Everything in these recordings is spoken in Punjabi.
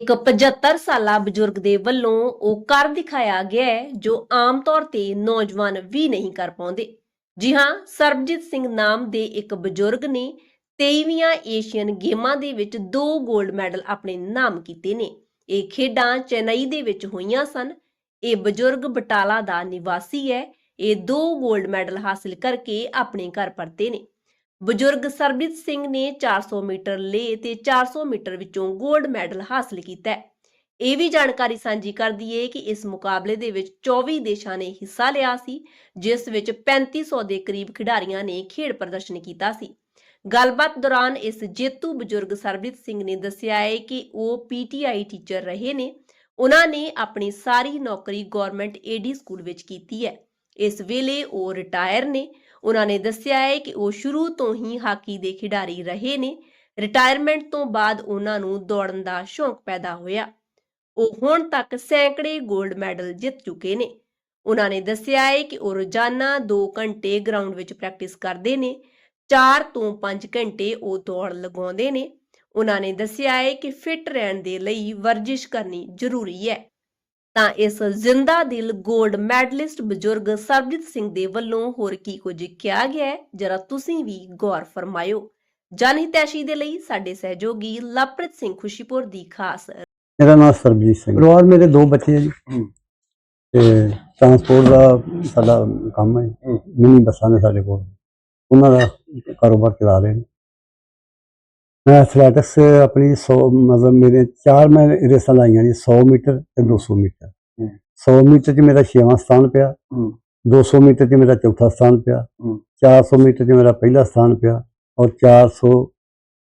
ਇੱਕ 75 ਸਾਲਾ ਬਜ਼ੁਰਗ ਦੇ ਵੱਲੋਂ ਉਹ ਕਰ ਦਿਖਾਇਆ ਗਿਆ ਹੈ, ਜੋ ਆਮ ਤੌਰ ਤੇ ਨੌਜਵਾਨ ਵੀ ਨਹੀਂ ਕਰ ਪਾਉਂਦੇ। ਜੀ ਹਾਂ, ਸਰਬਜੀਤ ਸਿੰਘ ਨਾਮ ਦੇ ਇੱਕ ਬਜ਼ੁਰਗ ਨੇ 23ਵੀਆਂ ਏਸ਼ੀਅਨ ਗੇਮਾਂ ਦੇ ਵਿੱਚ ਦੋ 골ਡ ਮੈਡਲ ਆਪਣੇ ਨਾਮ ਕੀਤੇ ਨੇ। ਇਹ ਖੇਡਾਂ ਚੇਨਈ ਦੇ ਵਿੱਚ ਹੋਈਆਂ ਸਨ। ਇਹ ਬਜ਼ੁਰਗ ਬਟਾਲਾ ਦਾ ਨਿਵਾਸੀ ਹੈ। ਇਹ ਦੋ 골ਡ ਮੈਡਲ ਹਾਸਲ ਕਰਕੇ ਆਪਣੇ ਘਰ ਪਰਤੇ ਨੇ। ਬਜ਼ੁਰਗ ਸਰਬਜੀਤ ਸਿੰਘ ਨੇ 400 ਮੀਟਰ ਲੇ ਤੇ 400 ਮੀਟਰ ਵਿੱਚੋਂ 골ਡ ਮੈਡਲ ਹਾਸਲ ਕੀਤਾ ਹੈ। ਇਹ ਵੀ ਜਾਣਕਾਰੀ ਸਾਂਝੀ ਕਰਦੀ ਦਈਏ ਕਿ ਇਸ ਮੁਕਾਬਲੇ ਦੇ ਵਿੱਚ 24 ਦੇਸ਼ਾਂ ਨੇ ਹਿੱਸਾ ਲਿਆ ਸੀ, ਜਿਸ ਵਿੱਚ 3500 ਦੇ ਕਰੀਬ ਖਿਡਾਰੀਆਂ ਨੇ ਖੇਡ ਪ੍ਰਦਰਸ਼ਨ ਕੀਤਾ ਸੀ। ਗੱਲਬਾਤ ਦੌਰਾਨ ਇਸ ਜੇਤੂ ਬਜ਼ੁਰਗ ਸਰਬਜੀਤ ਸਿੰਘ ਨੇ ਦੱਸਿਆ ਹੈ ਕਿ ਉਹ ਪੀਟੀਆਈ ਟੀਚਰ ਰਹੇ ਨੇ। ਉਹਨਾਂ ਨੇ ਆਪਣੀ ਸਾਰੀ ਨੌਕਰੀ ਗਵਰਨਮੈਂਟ ਏਡੀ ਸਕੂਲ ਵਿੱਚ ਕੀਤੀ ਹੈ। ਇਸ ਵੇਲੇ ਉਹ ਰਿਟਾਇਰ ਨੇ। ਉਹਨਾਂ ਨੇ ਦੱਸਿਆ ਹੈ ਕਿ ਉਹ ਸ਼ੁਰੂ ਤੋਂ ਹੀ ਹਾਕੀ ਦੇ ਖਿਡਾਰੀ ਰਹੇ ਨੇ। ਰਿਟਾਇਰਮੈਂਟ ਤੋਂ ਬਾਅਦ ਉਹਨਾਂ ਨੂੰ ਦੌੜਨ ਦਾ ਸ਼ੌਂਕ ਪੈਦਾ ਹੋਇਆ। ਉਹ ਹੁਣ ਤੱਕ ਸੈਂਕੜੇ 골ਡ ਮੈਡਲ ਜਿੱਤ ਚੁੱਕੇ ਨੇ। ਉਹਨਾਂ ਨੇ ਦੱਸਿਆ ਹੈ ਕਿ ਉਹ ਰੋਜ਼ਾਨਾ 2 ਘੰਟੇ ਗਰਾਊਂਡ ਵਿੱਚ ਪ੍ਰੈਕਟਿਸ ਕਰਦੇ ਨੇ। 4 ਤੋਂ 5 ਘੰਟੇ ਉਹ ਦੌੜ ਲਗਾਉਂਦੇ ਨੇ। ਉਹਨਾਂ ਨੇ ਦੱਸਿਆ ਹੈ ਕਿ ਫਿੱਟ ਰਹਿਣ ਦੇ ਲਈ ਵਰਜਿਸ਼ ਕਰਨੀ ਜ਼ਰੂਰੀ ਹੈ। ਤਾਂ ਇਸ ਜ਼ਿੰਦਾ ਦਿਲ 골ਡ ਮੈਡਲਿਸਟ ਬਜ਼ੁਰਗ ਸਰਬਜੀਤ ਸਿੰਘ ਦੇ ਵੱਲੋਂ ਹੋਰ ਕੀ ਕੁਝ ਕਿਹਾ ਗਿਆ ਹੈ? ਜਰਾ ਤੁਸੀਂ ਵੀ ਗੌਰ ਫਰਮਾਇਓ। ਜਨਹਿਤੈਸ਼ੀ ਦੇ ਲਈ ਸਾਡੇ ਸਹਿਯੋਗੀ ਲਵਪ੍ਰੀਤ ਸਿੰਘ ਖੁਸ਼ੀਪੁਰ ਦੀ ਖਾਸ ਮੇਰਾ ਨਾਮ ਸਰਬਜੀਤ ਸਿੰਘ ਪਰਿਵਾਰ ਮੇਰੇ ਦੋ ਬੱਚੇ ਹੈ ਜੀ। ਤੇ ਟਰਾਂਸਪੋਰਟ ਦਾ ਸਾਡਾ ਕੰਮ ਹੈ। ਮਿੰਨੀ ਬੱਸਾਂ ਨੇ ਸਾਡੇ ਕੋਲ। ਉਹਨਾਂ ਦਾ ਕਾਰੋਬਾਰ ਚਲਾ ਰਹੇ ਨੇ। ਮੈਂ ਐਥਲੈਟਿਕਸ ਆਪਣੀ 100 ਮਤਲਬ ਮੇਰੇ ਚਾਰ ਮੈਂ ਰੇਸਾਂ ਲਾਈਆਂ ਜੀ 100 ਮੀਟਰ ਤੇ 200 ਮੀਟਰ ਹੂੰ। 100 ਮੀਟਰ 'ਚ ਮੇਰਾ 6ਵਾਂ ਸਥਾਨ ਪਿਆ ਹੂੰ। 200 ਮੀਟਰ 'ਚ ਮੇਰਾ ਚੌਥਾ ਸਥਾਨ ਪਿਆ ਹੂੰ। 400 ਮੀਟਰ 'ਚ ਮੇਰਾ ਪਹਿਲਾ ਸਥਾਨ ਪਿਆ ਔਰ 400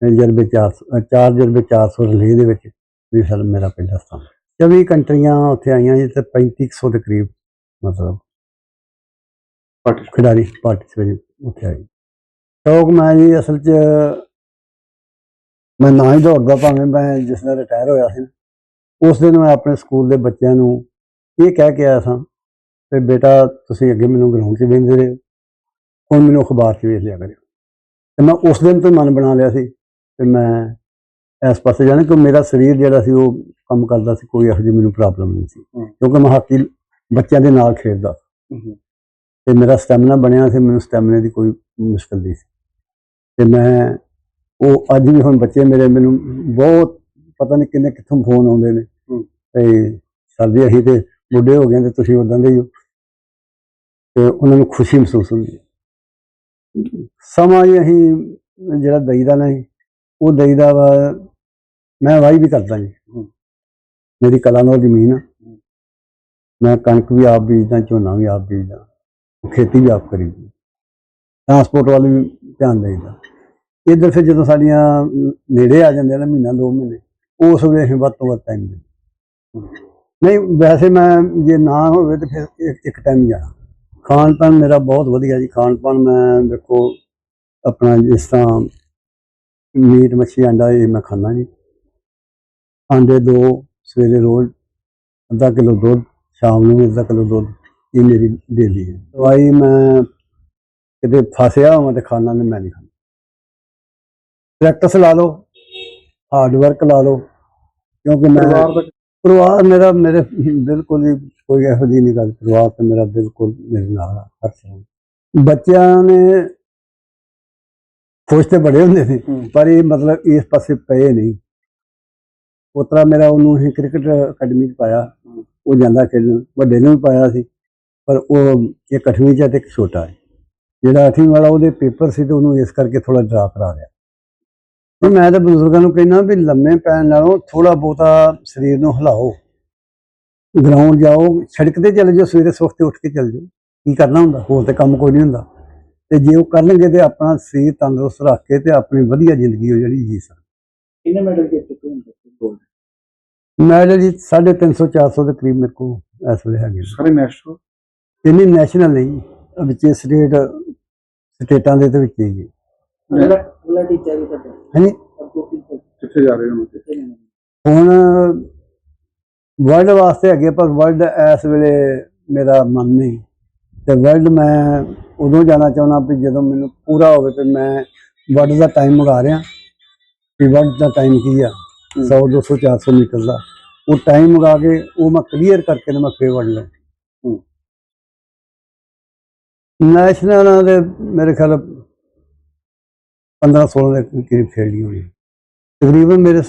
ਜਰਬੇ 400 ਚਾਰ ਜਰਬੇ 400 ਰਿਲੇ ਦੇ ਵਿੱਚ ਵੀ ਸਰ ਮੇਰਾ ਪਹਿਲਾ ਸਥਾਨ 24 ਕੰਟਰੀਆਂ ਉੱਥੇ ਆਈਆਂ ਜੀ ਤੇ 3500 ਦੇ ਕਰੀਬ ਮਤਲਬ Participate. ਖਿਡਾਰੀ ਪਾਰਟਿਸਪੇਟ ਉੱਥੇ ਆਏ ਸ਼ੌਕ ਮੈਂ ਜੀ ਅਸਲ 'ਚ ਮੈਂ ਨਾ ਹੀ ਦੌੜਦਾ ਭਾਵੇਂ ਮੈਂ ਜਿਸ ਦਿਨ ਰਿਟਾਇਰ ਹੋਇਆ ਸੀ ਉਸ ਦਿਨ ਮੈਂ ਆਪਣੇ ਸਕੂਲ ਦੇ ਬੱਚਿਆਂ ਨੂੰ ਇਹ ਕਹਿ ਕੇ ਆਇਆ ਸਾਂ ਕਿ ਬੇਟਾ ਤੁਸੀਂ ਅੱਗੇ ਮੈਨੂੰ ਗਰਾਊਂਡ 'ਚ ਵੇਖਦੇ ਰਹੇ ਹੁਣ ਮੈਨੂੰ ਅਖਬਾਰ 'ਚ ਵੇਖ ਲਿਆ ਕਰਿਓ ਤੇ ਮੈਂ ਉਸ ਦਿਨ ਤੋਂ ਮਨ ਬਣਾ ਲਿਆ ਸੀ ਕਿ ਮੈਂ ਇਸ ਪਾਸੇ ਜਾਣਾ ਕਿ ਮੇਰਾ ਸਰੀਰ ਜਿਹੜਾ ਸੀ ਉਹ ਕੰਮ ਕਰਦਾ ਸੀ ਕੋਈ ਇਹੋ ਜਿਹੀ ਮੈਨੂੰ ਪ੍ਰੋਬਲਮ ਨਹੀਂ ਸੀ। ਕਿਉਂਕਿ ਮੈਂ ਹਾਕੀ ਬੱਚਿਆਂ ਦੇ ਨਾਲ ਖੇਡਦਾ। ਤੇ ਮੇਰਾ ਸਟੈਮਿਨਾ ਬਣਿਆ ਸੀ ਮੈਨੂੰ ਸਟੈਮਿਨਾ ਦੀ ਕੋਈ ਮੁਸ਼ਕਲ ਨਹੀਂ ਸੀ ਤੇ ਮੈਂ ਉਹ ਅੱਜ ਵੀ ਹੁਣ ਬੱਚੇ ਮੇਰੇ ਮੈਨੂੰ ਬਹੁਤ ਪਤਾ ਨਹੀਂ ਕਿੰਨੇ ਕਿੱਥੋਂ ਫੋਨ ਆਉਂਦੇ ਨੇ। ਤੇ ਸਰ ਜੀ ਅਸੀਂ ਤੇ ਬੁੱਢੇ ਹੋ ਗਏ ਤੇ ਤੁਸੀਂ ਉਦਾਂ ਦੇ ਹੀ ਹੋ। ਤੇ ਉਹਨਾਂ ਨੂੰ ਖੁਸ਼ੀ ਮਹਿਸੂਸ ਹੁੰਦੀ ਹੈ। ਸਮਾਂ ਹੀ ਅਸੀਂ ਜਿਹੜਾ ਦਈਦਾ ਨਹੀਂ ਉਹ ਦਈਦਾ ਵਾ ਮੈਂ ਵਾਹੀ ਵੀ ਕਰਦਾ ਜੀ। ਮੇਰੀ ਕਲਾ ਨਾਲ ਜ਼ਮੀਨ ਆ। ਮੈਂ ਕਣਕ ਵੀ ਆਪ ਬੀਜਦਾ ਝੋਨਾ ਵੀ ਆਪ ਬੀਜਦਾ। ਖੇਤੀ ਵੀ ਆਪ ਕਰੀਦੀ। ਟਰਾਂਸਪੋਰਟ ਵੱਲ ਵੀ ਧਿਆਨ ਦੇਈਦਾ। ਇੱਧਰ ਫਿਰ ਜਦੋਂ ਸਾਡੀਆਂ ਨੇੜੇ ਆ ਜਾਂਦੇ ਆ ਨਾ ਮਹੀਨਾ, ਦੋ ਮਹੀਨੇ, ਉਸ ਵੇਲੇ ਅਸੀਂ ਵੱਧ ਤੋਂ ਵੱਧ ਟਾਈਮ ਦਿੰਦੇ ਨਹੀਂ, ਵੈਸੇ ਮੈਂ ਜੇ ਨਾ ਹੋਵੇ ਤਾਂ ਫਿਰ ਇੱਕ- ਟਾਈਮ ਜਾਣਾ ਖਾਣ ਪਾਣ ਮੇਰਾ ਬਹੁਤ ਵਧੀਆ ਜੀ। ਖਾਣ ਪਾਣ ਮੈਂ ਦੇਖੋ ਆਪਣਾ ਜਿਸ ਤਰ੍ਹਾਂ ਮੀਟ, ਮੱਛੀ ਆਂਡਾ ਇਹ ਮੈਂ ਖਾਂਦਾ ਜੀ। ਆਂਡੇ ਦੋ, ਸਵੇਰੇ ਰੋਜ਼ ਅੱਧਾ ਕਿਲੋ ਦੁੱਧ, ਸ਼ਾਮ ਨੂੰ ਵੀ ਅੱਧਾ ਕਿਲੋ ਦੁੱਧ, ਇਹ ਮੇਰੀ ਡੇਲੀ ਹੈ। ਦਵਾਈ ਮੈਂ ਕਿਤੇ ਫਸਿਆ ਹੋਵਾਂ ਤੇ ਖਾਣਾ ਨਹੀਂ ਮੈਂ ਨਹੀਂ ਖਾਂਦਾ। ਪ੍ਰੈਕਟਿਸ ਲਾ ਲਓ। ਹਾਰਡ ਵਰਕ ਲਾ ਲਓ। ਕਿਉਂਕਿ ਮੈਂ ਪਰਿਵਾਰ ਮੇਰਾ ਮੇਰੇ ਬਿਲਕੁਲ ਹੀ ਕੋਈ ਇਹੋ ਜਿਹੀ ਨਹੀਂ ਗੱਲ। ਪਰਿਵਾਰ ਤੇ ਮੇਰਾ ਬਿਲਕੁਲ ਮੇਰੇ ਨਾਲ ਹਰ ਬੱਚਿਆਂ ਨੇ ਖੁਸ਼ ਤੇ ਬੜੇ ਹੁੰਦੇ ਸੀ। ਪਰ ਇਹ ਮਤਲਬ ਇਸ ਪਾਸੇ ਪਏ ਨਹੀਂ। ਉਤਰਾ ਮੇਰਾ ਉਹਨੂੰ ਹੀ ਕ੍ਰਿਕਟ ਅਕੈਡਮੀ ਚ ਪਾਇਆ। ਉਹ ਜਾਂਦਾ ਖੇਡਣ ਵੱਡੇ ਨੂੰ ਵੀ ਪਾਇਆ ਸੀ। ਪਰ ਉਹ ਇੱਕ ਅੱਠਵੀਂ ਚ ਹੈ ਤੇ ਇੱਕ ਛੋਟਾ ਹੈ। ਜਿਹੜਾ ਅੱਠਵੀਂ ਵਾਲਾ ਉਹਦੇ ਪੇਪਰ ਸੀ ਤੇ ਉਹਨੂੰ ਇਸ ਕਰਕੇ ਥੋੜਾ ਡਰਾ ਕਰਾ ਰਿਹਾ ਤੇ ਮੈਂ ਤਾਂ ਬਜ਼ੁਰਗਾਂ ਨੂੰ ਕਹਿੰਦਾ ਵੀ ਲੰਮੇ ਪੈਣ ਨਾਲੋਂ ਥੋੜਾ ਬਹੁਤਾ ਸਰੀਰ ਨੂੰ ਹਿਲਾਓ। ਗਰਾਊਂਡ ਜਾਓ ਸੜਕ ਤੇ ਚਲੇ ਜਾਓ ਸਵੇਰੇ ਸਵਖਤੇ ਉੱਠ ਕੇ ਚਲੇ ਜਾਓ। ਕੀ ਕਰਨਾ ਹੁੰਦਾ? ਹੋਰ ਤੇ ਕੰਮ ਕੋਈ ਨਹੀਂ ਹੁੰਦਾ। ਤੇ ਜੇ ਉਹ ਕਰਨਗੇ ਤੇ ਆਪਣਾ ਸਰੀਰ ਤੰਦਰੁਸਤ ਰੱਖ ਕੇ ਤੇ ਆਪਣੀ ਵਧੀਆ ਜ਼ਿੰਦਗੀ ਉਹ ਜਿਹੜੀ ਜੀ ਸਕਦੇ। ਕਿੰਨੇ ਮੈਡਲ ਜਿੱਤ ਚੁੱਕੇ ਹੋ ਤੁਸੀਂ? ਮੈਡਲ ਜੀ 350 400 ਦੇ ਕਰੀਬ ਮੇਰੇ ਕੋਲ ਇਸ ਵੇਲੇ ਹੈਗੇ। ਸਾਰੇ ਨੈਸ਼ਨਲ ਇੰਨੀ ਨੈਸ਼ਨਲ ਨਹੀਂ ਵਿੱਚ ਸਟੇਟ ਸਟੇਟਾਂ ਦੇ ਤੇ ਵਿੱਚ ਹੀ ਜੀ ਅਗਲਾ ਅਗਲਾ ਟੀਚਾ ਵੀ ਤੁਹਾਡਾ ਹਾਂਜੀ। ਅੱਗੋਂ ਕੀ ਸੋਚ- ਕਿੱਥੇ ਜਾ ਰਹੇ ਹੋ? ਕਿੱਥੇ ਜਾਣਾ? ਹੁਣ ਵਰਲਡ ਵਾਸਤੇ ਹੈਗੇ ਪਰ ਵਰਲਡ ਇਸ ਵੇਲੇ ਮੇਰਾ ਮਨ ਨਹੀਂ। ਤੇ ਵਰਲਡ ਮੈਂ ਉਦੋਂ ਜਾਣਾ ਚਾਹੁੰਦਾ ਵੀ ਜਦੋਂ ਮੈਨੂੰ ਪੂਰਾ ਹੋਵੇ ਤੇ ਮੈਂ ਵਰਲਡ ਦਾ ਟਾਈਮ ਮੰਗਾ ਰਿਹਾ। ਵੀ ਵਰਲਡ ਦਾ ਟਾਈਮ ਕੀ ਆ? 100 200 400 ਮੀਟਰ ਦਾ। ਉਹ ਟਾਈਮ ਲਗਾ ਕੇ ਉਹ ਮੈਂ ਕਲੀਅਰ ਕਰਕੇ ਤੇ ਮੈਂ ਫੇਰ ਲਿਆ ਹੂੰ। ਨੈਸ਼ਨਲ ਦੇ ਮੇਰੇ ਖਿਆਲ 15 16 ਦੇ ਕਰੀਬ ਖੇਡੀ ਹੋਣੀ। ਤਕਰੀਬਨ ਮੇਰੇ